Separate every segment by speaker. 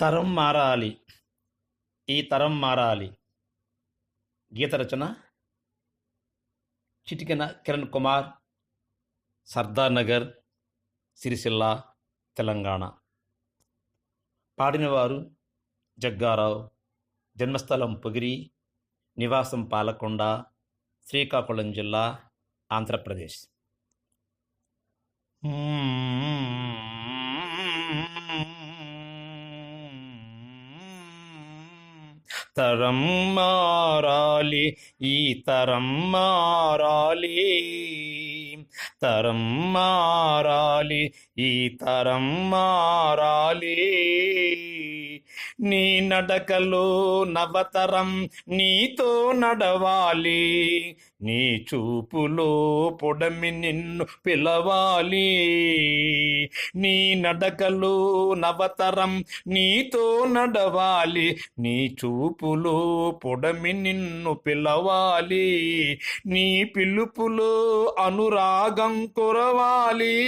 Speaker 1: తరం మారాలి. ఈ తరం మారాలి. గీత రచన చిటికెన కిరణ్ కుమార్ సర్దార్ నగర్ సిరిసిల్ల తెలంగాణ. పాడినవారు జగ్గారావు జన్మస్థలం పొగిరి నివాసం పాలకొండ శ్రీకాకుళం జిల్లా ఆంధ్రప్రదేశ్. తరం మారాలి ఈ తరం మారాలి. తరం మారాలి ఈ తరం మారాలి. నీ నడకలో నవతరం నీతో నడవాలి. నీ చూపులో పొడమి నిన్ను పిలవాలి. నీ నడకలో నవతరం నీతో నడవాలి. నీ చూపులో పొడమి నిన్ను పిలవాలి. నీ పిలుపులో అనురాగం కురవాలి.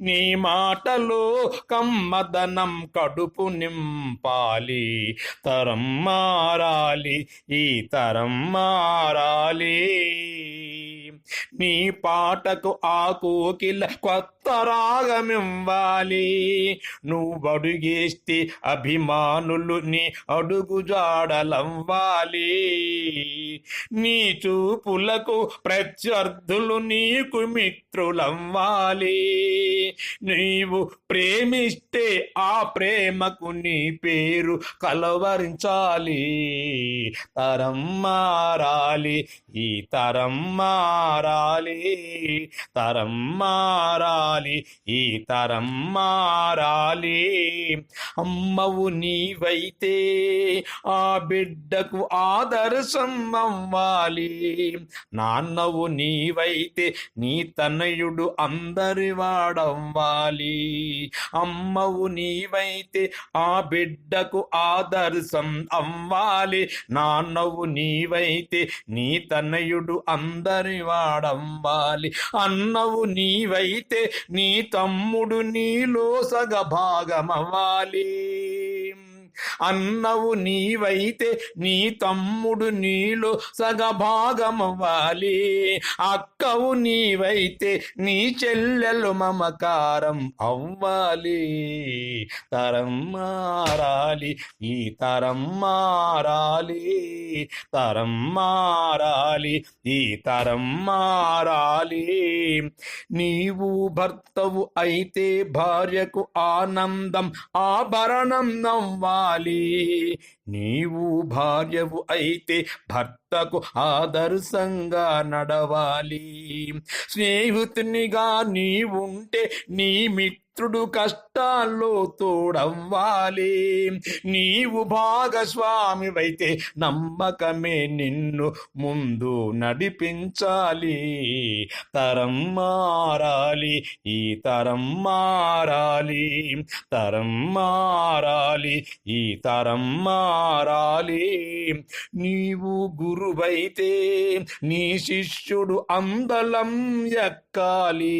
Speaker 1: నీ మాటలో కమ్మదనం కడుపు మారాలి తరం మారాలి ఈ తరం మారాలి. నీ పాటకు ఆ కోకిల కొత్త రాగమివ్వాలి. నువ్వు అడుగేస్తే అభిమానులు నీ అడుగు జాడలవ్వాలి. నీ చూపులకు ప్రత్యర్థులు నీకు మిత్రులవ్వాలి. నీవు ప్రేమిస్తే ఆ ప్రేమకు నీ పేరు కలవరించాలి. తరం మారాలి. ఈ తరం మారాలి తరం మారాలి ఈ తరం మారాలి. అమ్మవు నీవైతే ఆ బిడ్డకు ఆదర్శం అవ్వాలి. నాన్నవు నీవైతే నీ తనయుడు అందరి వాడవ్వాలి అమ్మవు నీవైతే ఆ బిడ్డకు ఆదర్శం అవ్వాలి. నాన్నవు నీవైతే నీ తనయుడు అందరి వాడంబాలి అన్నవు నీవైతే నీ తమ్ముడు నీలో సగ భాగమవాలి అన్నవు నీవైతే నీ తమ్ముడు నీలో సగభాగమవ్వాలి. అక్కవు నీవైతే నీ చెల్లెలు మమకారం అవ్వాలి. తరం మారాలి ఈ తరం మారాలి. తరం మారాలి ఈ తరం మారాలి. నీవు భర్తవు అయితే భార్యకు ఆనందం ఆభరణం నవ్వాలి. నీవు భార్యవు అయితే భర్తకు ఆదర్శంగా నడవాలి. స్నేహితునిగా నీవుంటే నీ మిత్రుడు కష్టాల్లో తోడవ్వాలి. నీవు భాగస్వామివైతే నమ్మకమే నిన్ను ముందు నడిపించాలి. తరం మారాలి ఈ తరం మారాలి. తరం మారాలి ఈ తరం మారాలి. నీవు గురువైతే నీ శిష్యుడు అందలం ఎక్కాలి.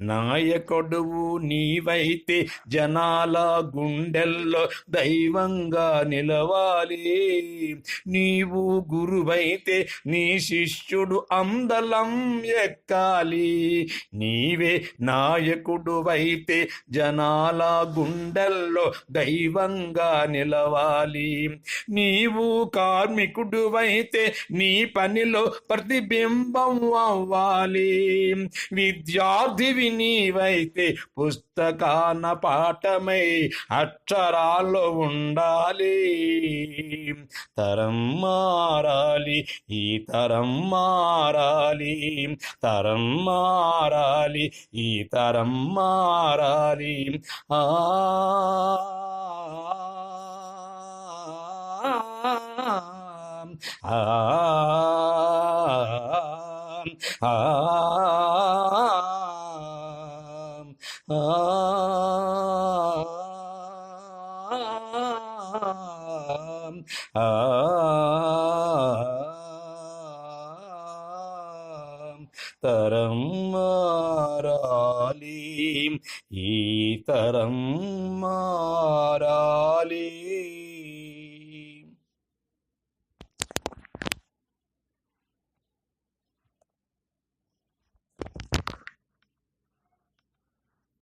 Speaker 1: నాయకుడువు నీవైతే జనాల గుండెల్లో దైవంగా నిలవాలి. నీవు గురువైతే నీ శిష్యుడు అందలం ఎక్కాలి. నీవే నాయకుడు అయితే జనాల గుండెల్లో దైవంగా నిలవాలి. నీవు కార్మికుడు అయితే నీ పనిలో ప్రతిబింబం అవ్వాలి. విద్యార్థివి నీవైతే పుస్తకాన పాఠమై అక్షరాల్లో ఉండాలి తరం మారాలి ఈ తరం మారాలి తరం మారాలి ఈ తరం మారాలి ఆ ఆ ఆ తరం మారాలి మారాలి ఈ తరం మారాలి.